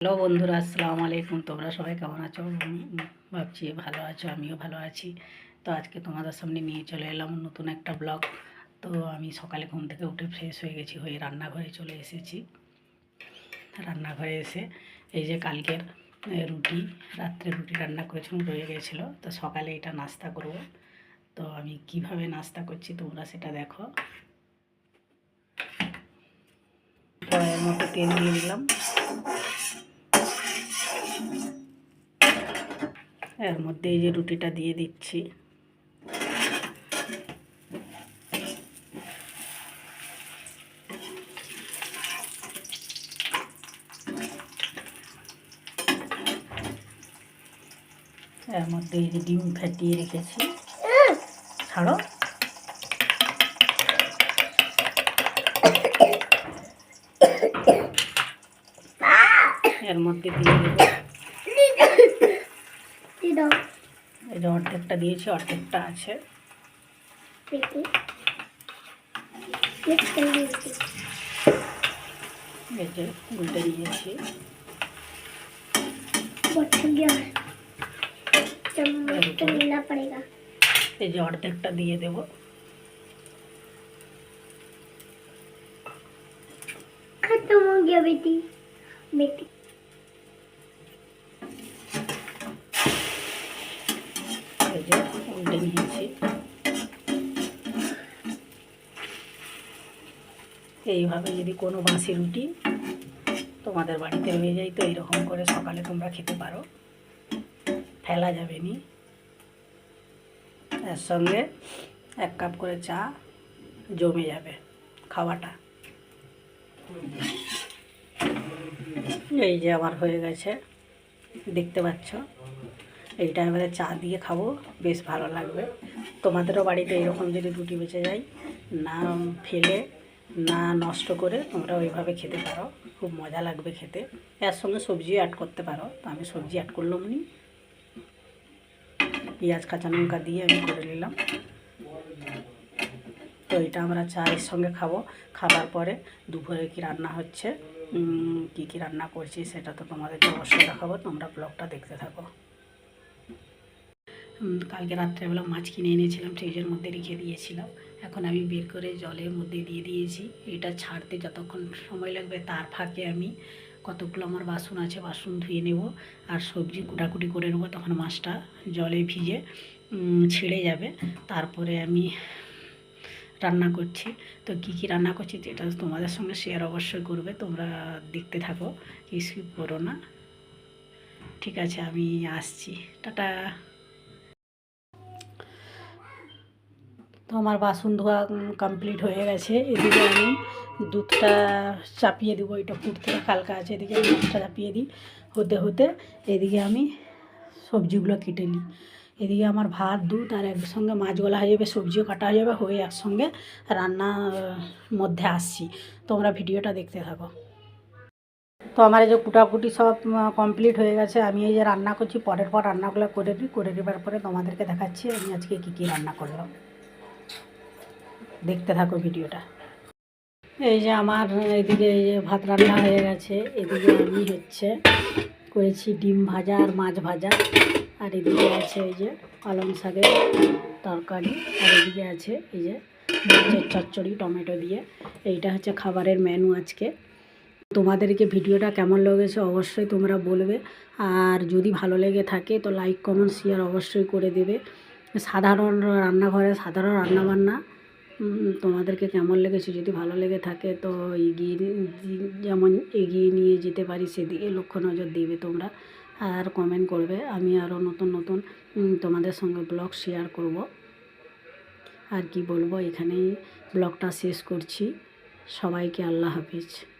Hello বন্ধুরা, আসসালামু আলাইকুম। তোমরা সবাই কেমন আছো? ভাবছি ভালো আছো, আমিও ভালো আছি। তো আজকে তোমাদের সামনে নিয়ে চলে এলাম নতুন একটা ব্লগ তো আমি সকালে ঘুম থেকে উঠে ফ্রেশ হয়ে গেছি, হয়ে রান্নাঘরে চলে এসেছি। রান্নাঘরে এসে এই যে কালকের রুটি, রাত্রে রুটি রান্না করেছিলাম, রয়ে গেছিল। তো সকালে এটা নাস্তা করব। তো আমি কীভাবে নাস্তা করছি তোমরা সেটা দেখো। মধ্যে তেল দিয়ে দিলাম। এর মধ্যে এই যে রুটিটা দিয়ে দিচ্ছি। এর মধ্যে এই যে ডিম ফেটিয়ে রেখেছি। ছাড়ো। এর মধ্যে দিয়ে দেবো। দাও এই যে অর্ধেকটা দিয়েছি অর্ধেকটা আছে পেটি মিক্স করে দিয়েছি এই যে উল্টে দিয়েছি बट गया चम्मच तो लेना पड़ेगा এই যে অর্ধেকটা দিয়ে দেবো खत्म हो गया बेटी बेटी উল্টে নিয়েছি এইভাবে যদি কোনো বাসি রুটি তোমাদের বাড়িতে রয়ে যায়, তো এইরকম করে সকালে তোমরা খেতে পারো। ফেলা যাবে নি। এর সঙ্গে এক কাপ করে চা জমে যাবে খাওয়াটা। এই যে আমার হয়ে গেছে। দেখতে পাচ্ছ? এইটা এবারে চা দিয়ে খাব, বেশ ভালো লাগবে। তোমাদেরও বাড়িতে এরকম যদি রুটি বেঁচে যায়, না ফেলে, না নষ্ট করে তোমরা ওইভাবে খেতে পারো। খুব মজা লাগবে খেতে। এর সঙ্গে সবজি অ্যাড করতে পারো। তো আমি সবজি অ্যাড করলাম নি পেঁয়াজ, কাঁচা লঙ্কা দিয়ে আমি করে নিলাম। তো এটা আমরা চায়ের সঙ্গে খাব। খাবার পরে দুপুরে কি রান্না হচ্ছে কি কি রান্না করছি সেটা তো তোমাদেরকে অবশ্যই দেখাবো। তোমরা ব্লগটা দেখতে থাকো। কালকে রাত্রেবেলা মাছ কিনে এনেছিলাম, ফ্রিজের মধ্যে রেখে দিয়েছিলাম। এখন আমি বের করে জলের মধ্যে দিয়ে দিয়েছি। এটা ছাড়তে যতক্ষণ সময় লাগবে তার ফাঁকে আমি কতগুলো আমার বাসন আছে, বাসন ধুয়ে নেব আর সবজি কুটাকুটি করে নেব, তখন মাছটা জলে ভিজে ছেড়ে যাবে। তারপরে আমি রান্না করছি। তো কী কী রান্না করছি যেটা তোমাদের সঙ্গে শেয়ার অবশ্যই করবে, তোমরা দেখতে থাকো স্কিপ করো না। ঠিক আছে, আমি আসছি। টাটা। তো আমার বাসন ধোয়া কমপ্লিট হয়ে গেছে। এদিকে আমি দুধটা চাপিয়ে দেবো, এটা ফুটতে হালকা আছে, এদিকে আমি দুধটা চাপিয়ে দিই হতে হতে। এদিকে আমি সবজিগুলো কেটে নিই। এদিকে আমার ভাত, দুধ আর একসঙ্গে মাছ গলা হয়ে যাবে, সবজিও কাটা হয়ে যাবে, হয়ে একসঙ্গে রান্নার মধ্যে আসছি। তোমরা ভিডিওটা দেখতে থাকো। তো আমার এই যে কুটাকুটি সব কমপ্লিট হয়ে গেছে। আমি এই যে রান্না করছি, পরের পর রান্নাগুলো করে নিই, করে নেবার পরে তোমাদেরকে দেখাচ্ছি আমি আজকে কী কী রান্না করলাম। দেখতে থাকো ভিডিওটা। এই যে আমার এদিকে এই যে ভাত রান্না হয়ে গেছে, এদিকে আমি হচ্ছে করেছি ডিম ভাজা আর মাছ ভাজা। আর এদিকে আছে এই যে পালং শাকের তরকারি, আর এদিকে আছে এই যে মাছের চচ্চড়ি, টমেটো দিয়ে। এইটা হচ্ছে খাবারের মেনু আজকে। তোমাদেরকে ভিডিওটা কেমন লেগেছে অবশ্যই তোমরা বলবে। আর যদি ভালো লেগে থাকে তো লাইক কমেন্ট শেয়ার অবশ্যই করে দেবে। সাধারণ রান্নাঘরে সাধারণ রান্নাবান্না। তোমাদেরকে কেমন লেগেছে? যদি ভালো লেগে থাকে তো এগিয়ে যেমন এগিয়ে নিয়ে যেতে পারি সেদিকে লক্ষ্য নজর দেবে তোমরা। আর কমেন্ট করবে। আমি আরও নতুন নতুন তোমাদের সঙ্গে ব্লগ শেয়ার করব। আর কি বলব? এখানেই ব্লগটা শেষ করছি। সবাইকে আল্লাহ হাফিজ।